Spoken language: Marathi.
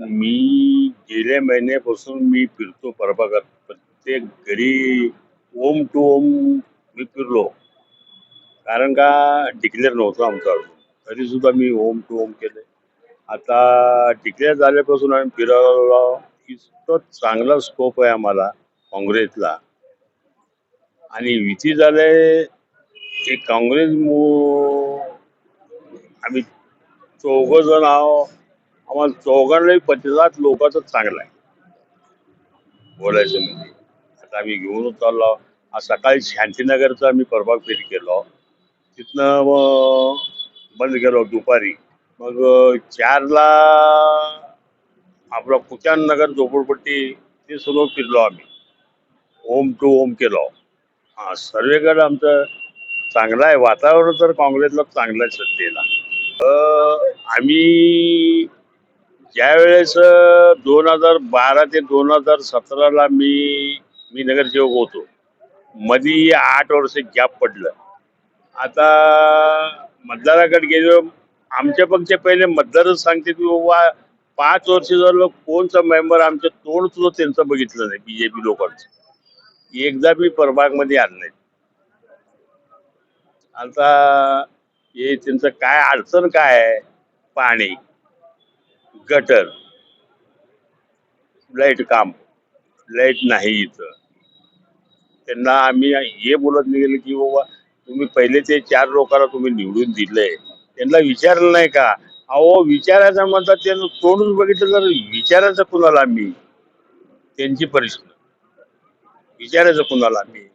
मी गेल्या महिन्यापासून मी फिरतो प्रभागात. प्रत्येक घरी ओम टू ओम मी फिरलो. कारण का डिक्लेअर नव्हतं आमचा अजून. तरी सुद्धा मी ओम टू ओम केले आता डिक्लेअर झाल्यापासून आम्ही फिरायला इतकं चांगला स्कोप आहे आम्हाला काँग्रेसला. आणि युती झाले की काँग्रेस मु- आम्ही चौघ जण आहो आम्हाला चौघांनाही प्रतिसाद लोकांचा चांगला आहे. बोलायचं म्हणजे. आता आम्ही घेऊन चाललो आज सकाळी शांतीनगरचा आम्ही प्रभाग फेरी केलो तिथनं मग बंद केलो दुपारी. मग चारला आपलं कुचान नगर झोपडपट्टी ते सर्व फिरलो आम्ही. ओम टू ओम केलो हा सर्वेकडे आमचं चांगलं आहे. वातावरण तर काँग्रेसला चांगलं आहे सध्याला. आम्ही ज्यावेळेस दोन हजार बारा ते दोन हजार सतराला मी मी नगरसेवक होतो. मधी आठ वर्ष गॅप पडलं. आता मतदाराकडे गेलो आमच्या पक्षाचे पहिले मतदारच सांगते की बाबा पाच वर्ष झालं कोणचा मेंबर आमचं तोंड सुद्धा त्यांचं बघितलं नाही बीजेपी लोकांचं. एकदा मी परबागमध्ये आणलं नाही आता हे त्यांचं काय अडचण काय आहे? पाणी. गटर. लाइट काम. लाइट नाही इथं. त्यांना आम्ही हे बोलत निघाले की बाबा तुम्ही पहिले ते चार लोकांना तुम्ही निवडून दिलंय. त्यांना विचारलं नाही का? अहो विचारायचं म्हणतात त्यांना तोंडून बघितलं तर विचारायचं कुणाला आम्ही त्यांची परिस्थिती. विचारायचं कुणाला आम्ही